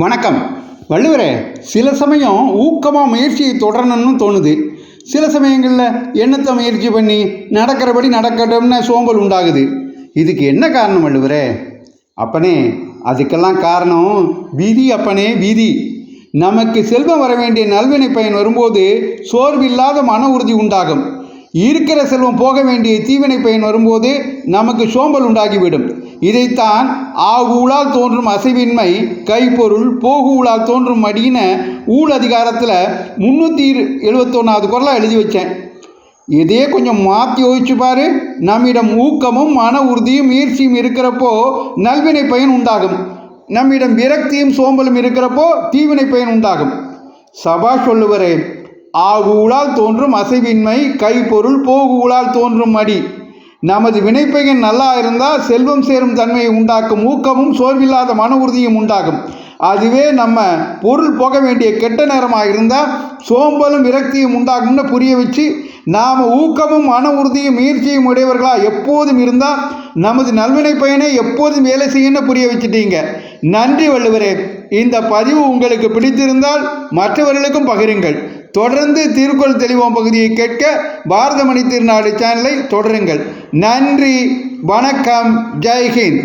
வணக்கம். வள்ளுவரே சில சமயம் ஊக்கமாக முயற்சியை தொடரணும்னு தோணுது. சில சமயங்களில் எண்ணத்தை முயற்சி பண்ணி நடக்கிறபடி நடக்கட்டும்னு சோம்பல் உண்டாகுது. இதுக்கு என்ன காரணம் வள்ளுவரே? அப்பனே அதுக்கெல்லாம் காரணம் விதி அப்பனே விதி. நமக்கு செல்வம் வர வேண்டிய நல்வினை பயன் வரும்போது சோர்வில்லாத மன உறுதி உண்டாகும். இருக்கிற செல்வம் போக வேண்டிய தீவினை பயன் வரும்போது நமக்கு சோம்பல் உண்டாகிவிடும். இதைத்தான் ஆகூழால் தோன்றும் அசைவின்மை கைப்பொருள் போகு ஊழால் தோன்றும் மடியின ஊழ் அதிகாரத்தில் முந்நூற்றி எழுபத்தொன்னாவது குரலாக எழுதி வச்சேன். இதே கொஞ்சம் மாற்றி யோசிச்சு பாரு. நம்மிடம் ஊக்கமும் மன உறுதியும் முயற்சியும் இருக்கிறப்போ நல்வினை பயன் உண்டாகும். நம்மிடம் விரக்தியும் சோம்பலும் இருக்கிறப்போ தீவினை பயன் உண்டாகும். சபா சொல்லுவரே ஆகூழால் தோன்றும் அசைவின்மை கைப்பொருள் போகூழால் தோன்றும் மடி நமது வினைப்பையன் நல்லா இருந்தால் செல்வம் சேரும் தன்மையை உண்டாக்கும் ஊக்கமும் சோர்வில்லாத மன உறுதியும் உண்டாகும். அதுவே நம்ம பொருள் போக வேண்டிய கெட்ட நேரமாக இருந்தால் சோம்பலும் விரக்தியும் உண்டாகும்னு புரிய வச்சு நாம் ஊக்கமும் மன உறுதியும் முயற்சியும் உடையவர்களாக எப்போதும் இருந்தால் நமது நல்வினை பயனை எப்போதும் வேலை செய்யணும்னு புரிய வச்சுட்டீங்க. நன்றி வள்ளுவரே. இந்த பதிவு உங்களுக்கு பிடித்திருந்தால் மற்றவர்களுக்கும் பகிருங்கள். தொடர்ந்து திருக்குறள் தெளிவோம் பகுதியை கேட்க பாரதமணி திருநாடு சேனலை தொடருங்கள். நன்றி வணக்கம் ஜெய்ஹிந்த்